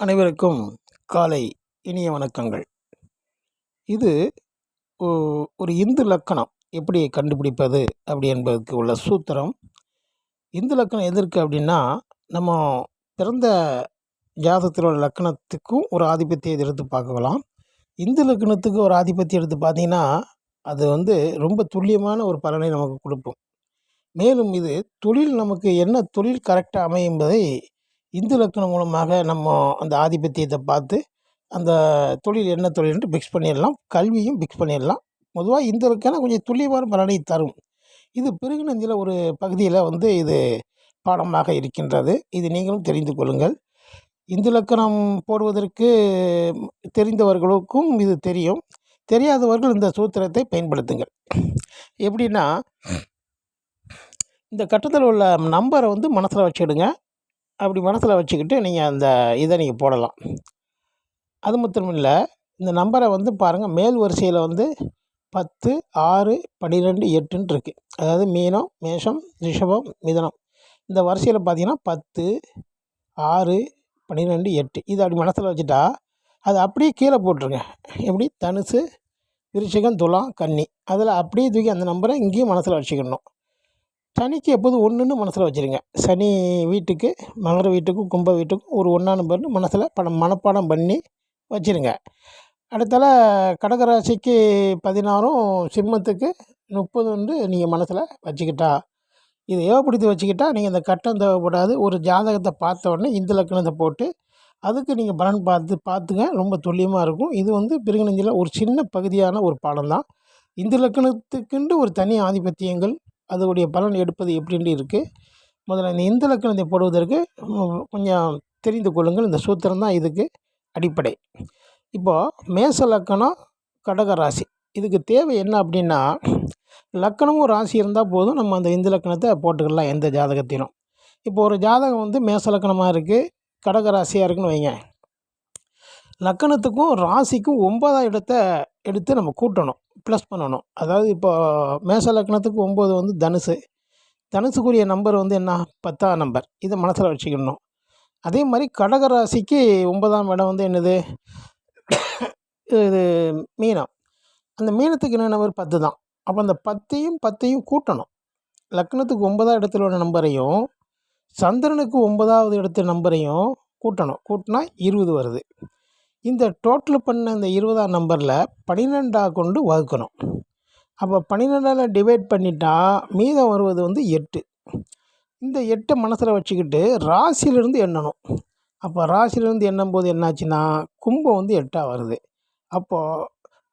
அனைவருக்கும் காலை இனிய வணக்கங்கள். இது ஒரு இந்து லக்கணம். எப்படி கண்டுபிடிப்பது அப்படி என்பதற்கு உள்ள சூத்திரம். இந்து லக்கணம் எதற்கு அப்படின்னா நம்ம பிறந்த ஜாதகத்தில் உள்ள லக்கணத்துக்கும் ஒரு ஆதிபத்தியை எடுத்து பார்க்கலாம். இந்து லக்கணத்துக்கு ஒரு ஆதிபத்தியம் எடுத்து பார்த்தீங்கன்னா அது வந்து ரொம்ப துல்லியமான ஒரு பலனை நமக்கு கொடுக்கும். மேலும் இது தொழில் நமக்கு என்ன தொழில் கரெக்டாக அமையும் என்பதை இந்து லக்கணம் மூலமாக நம்ம அந்த ஆதிபத்தியத்தை பார்த்து அந்த தொழில் என்ன தொழில்ன்ட்டு பிக்ஸ் பண்ணிடலாம். கல்வியும் பிக்ஸ் பண்ணிடலாம். பொதுவாக இந்து இலக்கணம் கொஞ்சம் துல்லியமான பலனை தரும். இது பிறகுநஞ்சில் ஒரு பகுதியில் வந்து இது பாடமாக இருக்கின்றது. இது நீங்களும் தெரிந்து கொள்ளுங்கள். இந்து லக்கணம் போடுவதற்கு தெரிந்தவர்களுக்கும் இது தெரியும். தெரியாதவர்கள் இந்த சூத்திரத்தை பயன்படுத்துங்கள். எப்படின்னா இந்த கட்டத்தில் உள்ள நம்பரை வந்து மனசில் வச்சுடுங்க. அப்படி மனசில் வச்சுக்கிட்டு நீங்கள் அந்த இதை நீங்கள் போடலாம். அது மட்டும் இல்லை இந்த நம்பரை வந்து பாருங்கள் மேல் வரிசையில் வந்து பத்து ஆறு பன்னிரெண்டு எட்டுன்னு இருக்குது அதாவது மீனம் மேஷம் ரிஷபம் மிதனம். இந்த வரிசையில் பார்த்தீங்கன்னா பத்து ஆறு பன்னிரெண்டு எட்டு. இது அப்படி மனசில் வச்சுட்டா அது அப்படியே கீழே போட்டுருங்க. எப்படி? தனுசு விருச்சிகம் துலாம் கன்னி. அதில் அப்படியே தூக்கி அந்த நம்பரை இங்கேயும் மனசில் வச்சுக்கணும். சனிக்கு எப்போதும் ஒன்றுன்னு மனசில் வச்சுருங்க. சனி வீட்டுக்கு மகர வீட்டுக்கும் கும்ப வீட்டுக்கும் ஒரு ஒன்றா நம்பர்னு மனசில் படம் மனப்பாடம் பண்ணி வச்சுருங்க. அடுத்தால கடகராசிக்கு பதினாறும் சிம்மத்துக்கு முப்பது வந்து நீங்கள் மனசில் வச்சுக்கிட்டா இதை ஏவப்படுத்தி வச்சுக்கிட்டா நீங்கள் இந்த கட்டம் தேவைப்படாது. ஒரு ஜாதகத்தை பார்த்த உடனே இந்த லக்கணத்தை போட்டு அதுக்கு நீங்கள் பலன் பார்த்து பார்த்துங்க. ரொம்ப துல்லியமாக இருக்கும். இது வந்து பிறகுநெஞ்சில் ஒரு சின்ன பகுதியான ஒரு பாடம் தான் இந்த லக்கணத்துக்குண்டு ஒரு தனி ஆதிபத்தியங்கள் அதோடைய பலன் எடுப்பது எப்படின்னு இருக்குது முதல்ல இந்த இந்து லக்கணத்தை போடுவதற்கு கொஞ்சம் தெரிந்து கொள்ளுங்கள். இந்த சூத்திரம் தான் இதுக்கு அடிப்படை. இப்போது மேச லக்கணம் கடக ராசி. இதுக்கு தேவை என்ன அப்படின்னா லக்கணமும் ராசி இருந்தால் போதும் நம்ம அந்த இந்து லக்கணத்தை போட்டுக்கலாம் எந்த ஜாதகத்திலும். இப்போ ஒரு ஜாதகம் வந்து மேச லக்கணமாக இருக்குது கடக ராசியாக இருக்குன்னு வைங்க. லக்கணத்துக்கும் ராசிக்கும் ஒன்பதாம் இடத்த எடுத்து நம்ம கூட்டணும். ப்ளஸ் பண்ணணும். அதாவது இப்போ மேச லக்னத்துக்கு ஒம்பது வந்து தனுசு. தனுசுக்குரிய நம்பர் வந்து என்ன? பத்தாம் நம்பர் இதை மனசில் வச்சுக்கணும். அதே மாதிரி கடக ராசிக்கு ஒன்பதாம் இடம் வந்து என்னது? இது மீனம். அந்த மீனத்துக்கு என்ன நம்பர் பத்து தான். அப்போ அந்த பத்தையும் பத்தையும் கூட்டணும். லக்னத்துக்கு ஒன்பதாம் இடத்துல உள்ள நம்பரையும் சந்திரனுக்கு ஒன்பதாவது இடத்து நம்பரையும் கூட்டணும். கூட்டினா இருபது வருது. இந்த டோட்டல் பண்ண இந்த இருபதாம் நம்பரில் பன்னிரெண்டாக கொண்டு வகுக்கணும். அப்போ பன்னிரெண்டால் டிவைட் பண்ணிட்டா மீதம் வருவது வந்து எட்டு. இந்த எட்டை மனசில் வச்சுக்கிட்டு ராசியிலிருந்து எண்ணணும். அப்போ ராசியிலேருந்து எண்ணும் போது என்னாச்சுன்னா கும்பம் வந்து எட்டாக வருது. அப்போது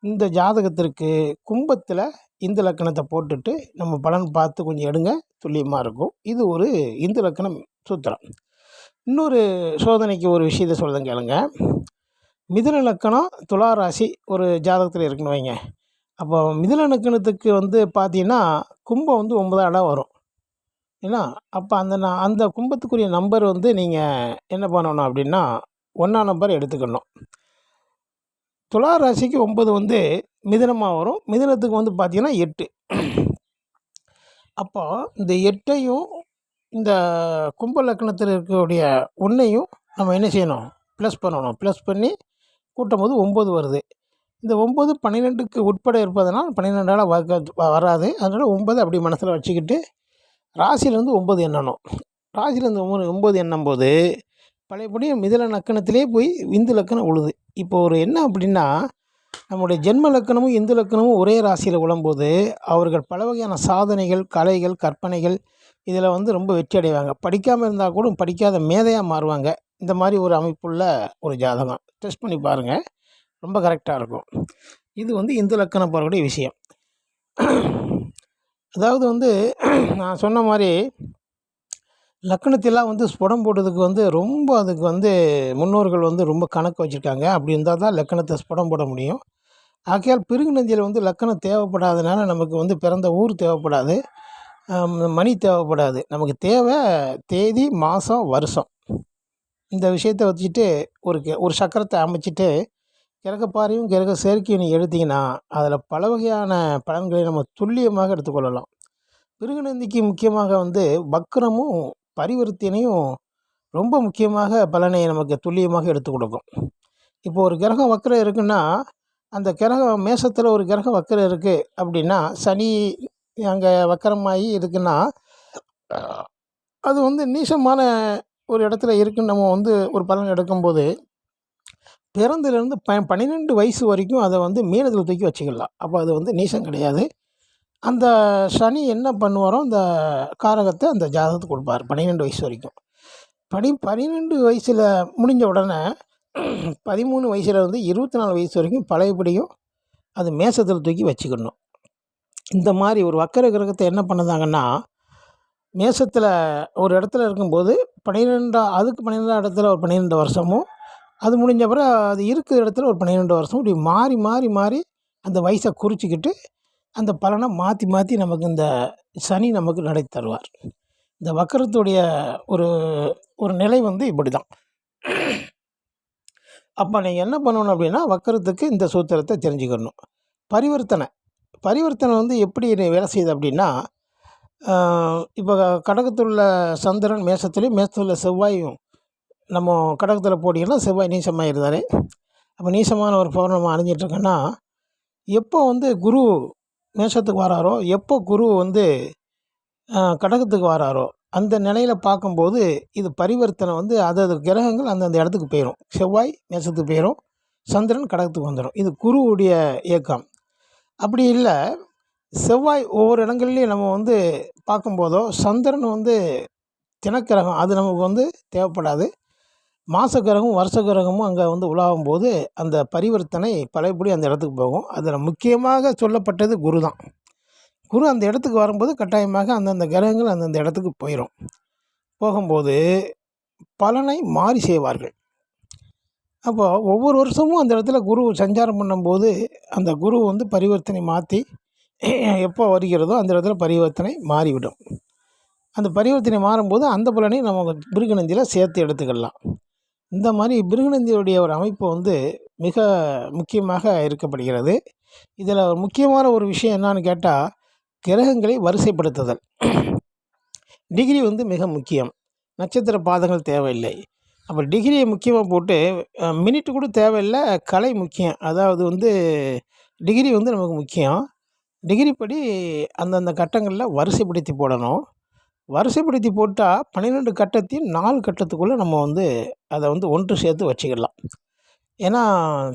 இந்த ஜாதகத்திற்கு கும்பத்தில் இந்த லக்கணத்தை போட்டுட்டு நம்ம பலன் பார்த்து கொஞ்சம் எடுங்க. துல்லியமாக இருக்கும். இது ஒரு இந்து லக்கணம் சூத்திரம். இன்னொரு சோதனைக்கு ஒரு விஷயத்தை சொல்லுங்க கேளுங்க. மிதுன லக்கணம் துலா ராசி ஒரு ஜாதகத்தில் இருக்குன்னு வைங்க. அப்போ மிதுன லக்கணத்துக்கு வந்து பார்த்தீங்கன்னா கும்பம் வந்து ஒன்பதாம் இடம் வரும். ஏன்னா அப்போ அந்த நான் அந்த கும்பத்துக்குரிய நம்பர் வந்து நீங்கள் என்ன பண்ணணும் அப்படின்னா ஒன்றாம் நம்பர் எடுத்துக்கணும். துலா ராசிக்கு ஒன்பது வந்து மிதனமாக வரும். மிதனத்துக்கு வந்து பார்த்தீங்கன்னா எட்டு. அப்போ இந்த எட்டையும் இந்த கும்ப லக்கணத்தில் இருக்கக்கூடிய ஒன்றையும் நம்ம என்ன செய்யணும்? ப்ளஸ் பண்ணணும். ப்ளஸ் பண்ணி கூட்டும் போது ஒம்பது வருது. இந்த ஒம்பது பன்னிரெண்டுக்கு உட்பட இருப்பதனால் பன்னிரெண்டால் வகுக்க வராது. அதனால் ஒம்பது அப்படி மனசில் வச்சுக்கிட்டு ராசியிலேருந்து ஒம்பது எண்ணணும். ராசியிலேருந்து ஒம்பது ஒம்பது எண்ணும்போது பழையபடி மிதில லக்கணத்திலே போய் இந்து லக்கணம் உழுது. இப்போ ஒரு என்ன அப்படின்னா நம்முடைய ஜென்ம லக்கணமும் இந்து லக்கணமும் ஒரே ராசியில் உழும்போது அவர்கள் பல வகையான சாதனைகள் கலைகள் கற்பனைகள் இதில் வந்து ரொம்ப வெற்றி அடைவாங்க. படிக்காமல் இருந்தால் கூட படிக்காத மேதையாக மாறுவாங்க. இந்த மாதிரி ஒரு அமைப்புள்ள ஒரு ஜாதகம். டெஸ்ட் பண்ணி பாருங்கள் ரொம்ப கரெக்டாக இருக்கும். இது வந்து இந்து லக்கணம் போகக்கூடிய விஷயம். அதாவது வந்து நான் சொன்ன மாதிரி லக்கணத்தெல்லாம் வந்து ஸ்புடம் போடுறதுக்கு வந்து ரொம்ப அதுக்கு வந்து முன்னோர்கள் வந்து ரொம்ப கணக்கு வச்சுருக்காங்க அப்படி இருந்தால் தான் லக்கணத்தை ஸ்புடம் போட முடியும். ஆகையால் பிருகுநந்தியில் வந்து லக்கணம் தேவைப்படாதனால நமக்கு வந்து பிறந்த ஊர் தேவைப்படாது. மணி தேவைப்படாது. நமக்கு தேவை தேதி மாதம் வருஷம். இந்த விஷயத்தை வச்சுட்டு ஒரு ஒரு சக்கரத்தை அமைச்சிட்டு கிழக்கப்பாறையும் கிழக்க சேர்க்கையும் நீங்கள் எடுத்தீங்கன்னா அதில் பல வகையான பலன்களை நம்ம துல்லியமாக எடுத்துக்கொள்ளலாம். பிருகுநந்திக்கு முக்கியமாக வந்து வக்ரமும் பரிவர்த்தனையும் ரொம்ப முக்கியமாக பலனை நமக்கு துல்லியமாக எடுத்து கொடுக்கும். இப்போ ஒரு கிரகம் வக்கரம் இருக்குன்னா அந்த கிரகம் மேசத்தில் ஒரு கிரகம் வக்கரம் இருக்குது அப்படின்னா சனி அங்கே வக்கரமாகி இருக்குன்னா அது வந்து நீசமான ஒரு இடத்துல இருக்குன்னு நம்ம வந்து ஒரு பலன் எடுக்கும்போது பிறந்திலிருந்து ப பன்னிரெண்டு வயசு வரைக்கும் அதை வந்து மீனத்தில் தூக்கி வச்சுக்கலாம். அப்போ அது வந்து நீசம் கிடையாது. அந்த சனி என்ன பண்ணுவாரோ அந்த காரகத்தை அந்த ஜாதகத்துக்கு கொடுப்பார் பன்னிரெண்டு வயசு வரைக்கும். பனி பன்னிரெண்டு வயசில் முடிஞ்ச உடனே பதிமூணு வயசில் இருந்து இருபத்தி நாலு வயசு வரைக்கும் பழையபடியும் அது மேசத்தில் தூக்கி வச்சுக்கணும். இந்த மாதிரி ஒரு வக்கர கிரகத்தை என்ன பண்ணுதாங்கன்னா மேசத்தில் ஒரு இடத்துல இருக்கும்போது பன்னிரெண்டா அதுக்கு பன்னிரெண்டாம் இடத்துல ஒரு பன்னிரெண்டு வருஷமும் அது முடிஞ்ச அப்புறம் அது இருக்கிற இடத்துல ஒரு பன்னிரெண்டு வருஷம் இப்படி மாறி மாறி மாறி அந்த வயசை குறிச்சிக்கிட்டு அந்த பலனை மாற்றி மாற்றி நமக்கு இந்த சனி நமக்கு நடை தருவார். இந்த வக்கரத்துடைய ஒரு ஒரு நிலை வந்து இப்படி தான் அப்போ நீங்கள் என்ன பண்ணணும் அப்படின்னா வக்கரத்துக்கு இந்த சூத்திரத்தை தெரிஞ்சுக்கணும். பரிவர்த்தனை. பரிவர்த்தனை வந்து எப்படி வேலை செய்யுது அப்படின்னா இப்போ கடகத்தில் உள்ள சந்திரன் மேசத்துலேயும் மேசத்தில் உள்ள செவ்வாயும் நம்ம கடகத்தில் போட்டிங்கன்னா செவ்வாய் நீசமாக இருந்தார் அப்போ நீசமான ஒரு பௌர்ணமி அணிஞ்சிட்ருக்கேன்னா எப்போ வந்து குரு மேஷத்துக்கு வராரோ எப்போ குரு வந்து கடகத்துக்கு வராரோ அந்த நிலையில் பார்க்கும்போது இது பரிவர்த்தனை வந்து அதது கிரகங்கள் அந்தந்த இடத்துக்கு போயிடும் செவ்வாய் மேசத்துக்கு போயிடும் சந்திரன் கடகத்துக்கு வந்துடும் இது குருவுடைய இயக்கம். அப்படி இல்லை செவ்வாய் ஒவ்வொரு இடங்கள்லையும் நம்ம வந்து பார்க்கும்போதோ சந்திரன் வந்து தினக்கிரகம் அது நமக்கு வந்து தேவைப்படாது. மாத கிரகமும் வருஷ கிரகமும் அங்கே வந்து உலாவும் போது அந்த பரிவர்த்தனை பழையபடி அந்த இடத்துக்கு போகும். அதில் முக்கியமாக சொல்லப்பட்டது குரு தான். குரு அந்த இடத்துக்கு வரும்போது கட்டாயமாக அந்தந்த கிரகங்கள் அந்தந்த இடத்துக்கு போயிடும் போகும்போது பலனை மாறி செய்வார்கள். அப்போது ஒவ்வொரு வருஷமும் அந்த இடத்துல குரு சஞ்சாரம் பண்ணும்போது அந்த குரு வந்து பரிவர்த்தனை மாற்றி எப்போ வருகிறதோ அந்த இடத்துல பரிவர்த்தனை மாறிவிடும். அந்த பரிவர்த்தனை மாறும்போது அந்த பலனை நம்ம பிருகுநந்தியில் சேர்த்து எடுத்துக்கலாம். இந்த மாதிரி பிருகுநந்தியுடைய ஒரு அமைப்பு வந்து மிக முக்கியமாக இருக்கப்படுகிறது. இதில் முக்கியமான ஒரு விஷயம் என்னான்னு கேட்டால் கிரகங்களை வரிசைப்படுத்துதல். டிகிரி வந்து மிக முக்கியம். நட்சத்திர பாதங்கள் தேவையில்லை. அப்போ டிகிரியை முக்கியமாக போட்டு மினிட்டு கூட தேவையில்லை கலை முக்கியம். அதாவது வந்து டிகிரி வந்து நமக்கு முக்கியம். டிகிரி படி அந்தந்த கட்டங்களில் வரிசைப்படுத்தி போடணும். வரிசைப்படுத்தி போட்டால் பன்னிரெண்டு கட்டத்தையும் நாலு கட்டத்துக்குள்ளே நம்ம வந்து அதை வந்து ஒன்று சேர்த்து வச்சுக்கலாம். ஏன்னா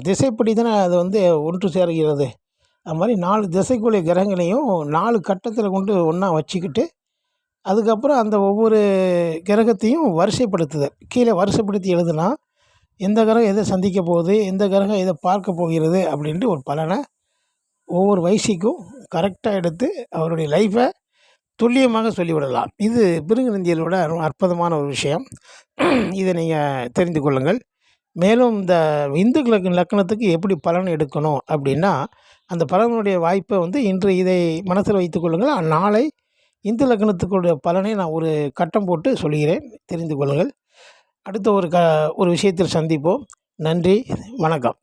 திசைப்படி தானே அது வந்து ஒன்று சேர்கிறது. அது மாதிரி நாலு திசைக்குரிய கிரகங்களையும் நாலு கட்டத்தில் கொண்டு ஒன்றா வச்சுக்கிட்டு அதுக்கப்புறம் அந்த ஒவ்வொரு கிரகத்தையும் வரிசைப்படுத்துதல். கீழே வரிசைப்படுத்தி எழுதுனா எந்த கிரகம் எதை சந்திக்க போகுது? எந்த கிரகம் எதை பார்க்க போகிறது? அப்படின்ட்டு ஒரு பலனை ஒவ்வொரு வயசுக்கும் கரெக்டாக எடுத்து அவருடைய லைஃப்பை துல்லியமாக சொல்லிவிடலாம். இது பிருகுநந்தியலோட அற்புதமான ஒரு விஷயம். இதை நீங்கள் தெரிந்து கொள்ளுங்கள். மேலும் இந்த இந்து லக் லக்கணத்துக்கு எப்படி பலன் எடுக்கணும் அப்படின்னா அந்த பலனுடைய வாய்ப்பை வந்து இன்று இதை மனசில் வைத்துக் கொள்ளுங்கள். நாளை இந்து லக்னத்துக்குடைய பலனை நான் ஒரு கட்டம் போட்டு சொல்கிறேன். தெரிந்து கொள்ளுங்கள். அடுத்த ஒரு க ஒரு விஷயத்தில் சந்திப்போம். நன்றி. வணக்கம்.